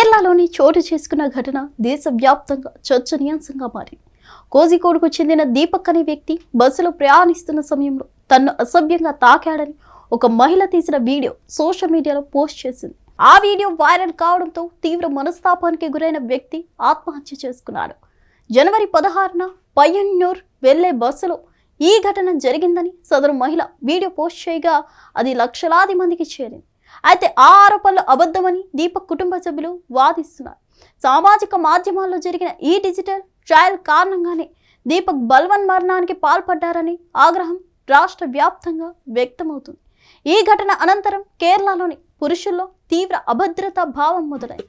కేరళలోని చోటు చేసుకున్న ఘటన దేశవ్యాప్తంగా చర్చనీయాంశంగా మారింది. కోజికోడ్కు చెందిన దీపక్ అనే వ్యక్తి బస్సులో ప్రయాణిస్తున్న సమయంలో తన్ను అసభ్యంగా తాకాడని ఒక మహిళ తీసిన వీడియో సోషల్ మీడియాలో పోస్ట్ చేసింది. ఆ వీడియో వైరల్ కావడంతో తీవ్ర మనస్తాపానికి గురైన వ్యక్తి ఆత్మహత్య చేసుకున్నాడు. జనవరి పదహారున పయ్యన్నూర్ వెళ్ళే బస్సులో ఈ ఘటన జరిగిందని సదరు మహిళ వీడియో పోస్ట్ చేయగా అది లక్షలాది మందికి చేరింది. అయితే ఆ ఆరోపణలు అబద్ధమని దీపక్ కుటుంబ సభ్యులు వాదిస్తున్నారు. సామాజిక మాధ్యమాల్లో జరిగిన ఈ డిజిటల్ ట్రయల్ కారణంగానే దీపక్ బల్వన్ మరణానికి పాల్పడ్డారని ఆగ్రహం రాష్ట్ర వ్యాప్తంగా వ్యక్తమవుతుంది. ఈ ఘటన అనంతరం కేరళలోని పురుషుల్లో తీవ్ర అభద్రతా భావం మొదలైంది.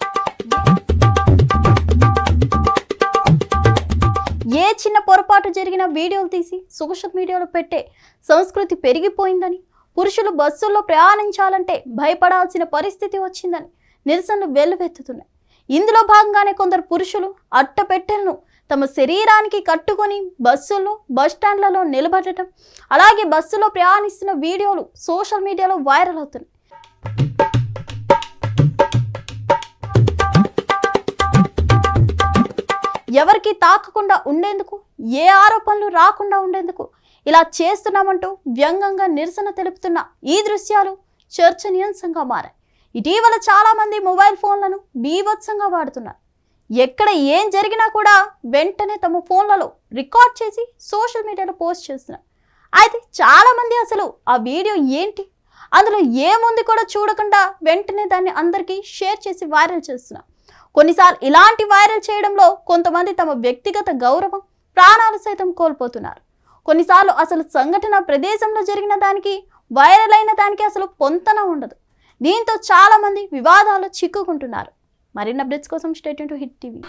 ఏ చిన్న పొరపాటు జరిగిన వీడియోలు తీసి సోషల్ మీడియాలో పెట్టే సంస్కృతి పెరిగిపోయిందని పురుషులు బస్సుల్లో ప్రయాణించాలంటే భయపడాల్సిన పరిస్థితి వచ్చిందని నిరసనలు వెల్లువెత్తుతున్నాయి. ఇందులో భాగంగానే కొందరు పురుషులు అట్టపెట్టెలను తమ శరీరానికి కట్టుకొని బస్సుల్లో బస్ స్టాండ్లలో నిలబడటం అలాగే బస్సులో ప్రయాణిస్తున్న వీడియోలు సోషల్ మీడియాలో వైరల్ అవుతున్నాయి. ఎవరికి తాకకుండా ఉండేందుకు ఏ ఆరోపణలు రాకుండా ఉండేందుకు ఇలా చేస్తున్నామంటూ వ్యంగంగా నిరసన తెలుపుతున్న ఈ దృశ్యాలు చర్చనీయాంశంగా మారాయి. ఇటీవల చాలామంది మొబైల్ ఫోన్లను బీభత్సంగా వాడుతున్నారు. ఎక్కడ ఏం జరిగినా కూడా వెంటనే తమ ఫోన్లలో రికార్డ్ చేసి సోషల్ మీడియాలో పోస్ట్ చేస్తున్నారు. అయితే చాలామంది అసలు ఆ వీడియో ఏంటి? అందులో ఏముంది కూడా చూడకుండా వెంటనే దాన్ని అందరికీ షేర్ చేసి వైరల్ చేస్తున్నారు. కొన్నిసార్లు ఇలాంటి వైరల్ చేయడంలో కొంతమంది తమ వ్యక్తిగత గౌరవం ప్రాణాలు సైతం కోల్పోతున్నారు. కొన్నిసార్లు అసలు సంఘటన ప్రదేశంలో జరిగిన దానికి వైరల్ అయిన దానికి అసలు పొంతన ఉండదు. దీంతో చాలా మంది వివాదాలు చిక్కుకుంటున్నారు. మరిన్ని అప్డేట్స్ కోసం state to Hit TV.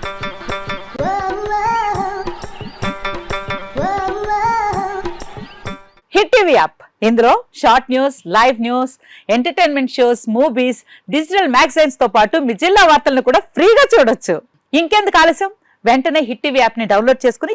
Hit TV app. ఇందులో short news live news entertainment shows movies digital మ్యాగజైన్స్తో పాటు మీ జిల్లా వార్తలను కూడా ఫ్రీగా చూడొచ్చు. ఇంకెందుకు ఆలస్యం? వెంటనే హిట్ టీవీ యాప్ని డౌన్లోడ్ చేసుకుని